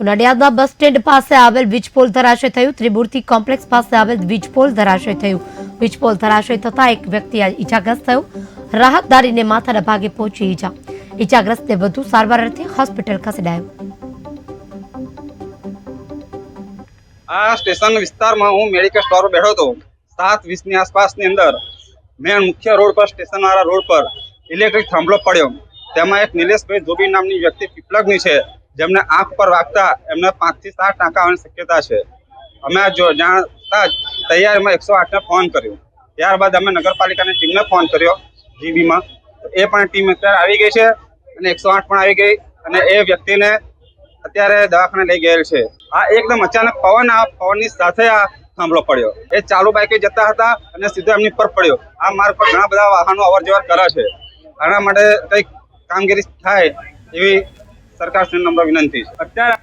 તો નડિયાદના bus stand પાસે આવેલ વીજપોલ ધરાશય થયું. ત્રિમૂર્તિ કોમ્પ્લેક્સ પાસે આવેલ વીજપોલ ધરાશય થયું. વીજપોલ ધરાશય થતા એક વ્યક્તિ ઈજાગ્રસ્ત થયો. રાહતદારીને માથાના ભાગે પહોંચી ઈજા. ઈજાગ્રસ્તને વધુ સારવાર અર્થે હોસ્પિટલ ખસેડાયો. આ સ્ટેશન વિસ્તારમાં હું મેડિકલ સ્ટોર બેઠો હતો. સાત વીસની આસપાસની અંદર મેન મુખ્ય રોડ પર સ્ટેશન વાળા રોડ પર ઇલેક્ટ્રિક થાંભલો પડ્યો. તેમાં એક નિલેશભાઈ ધોબી નામની વ્યક્તિ પીપલગની છે. જેમને આંખ પર વાગતા એમને પાંચથી સાત ટાંકા આવવાની શક્યતા છે. અમે જો જાણતા જ તૈયારીમાં એકસો આઠને ફોન કર્યો. ત્યારબાદ અમે નગરપાલિકાની ટીમને ફોન કર્યો, જીબીમાં. એ પણ ટીમ અત્યારે આવી ગઈ છે અને એકસો આઠ પણ આવી ગઈ અને એ વ્યક્તિને અત્યારે દવાખાને લઈ ગયેલ છે. આ એકદમ અચાનક પવન આ પવનની સાથે આ થાંભલો પડ્યો. એ ચાલુ બાઇકે જતા હતા અને સીધો એમની પર પડ્યો. આ માર્ગ પર ઘણા બધા વાહનો અવર જવર કરે છે. આના માટે કંઈક કામગીરી થાય એવી સરકારશ્રી નમ્ર વિનંતી છે. અત્યારે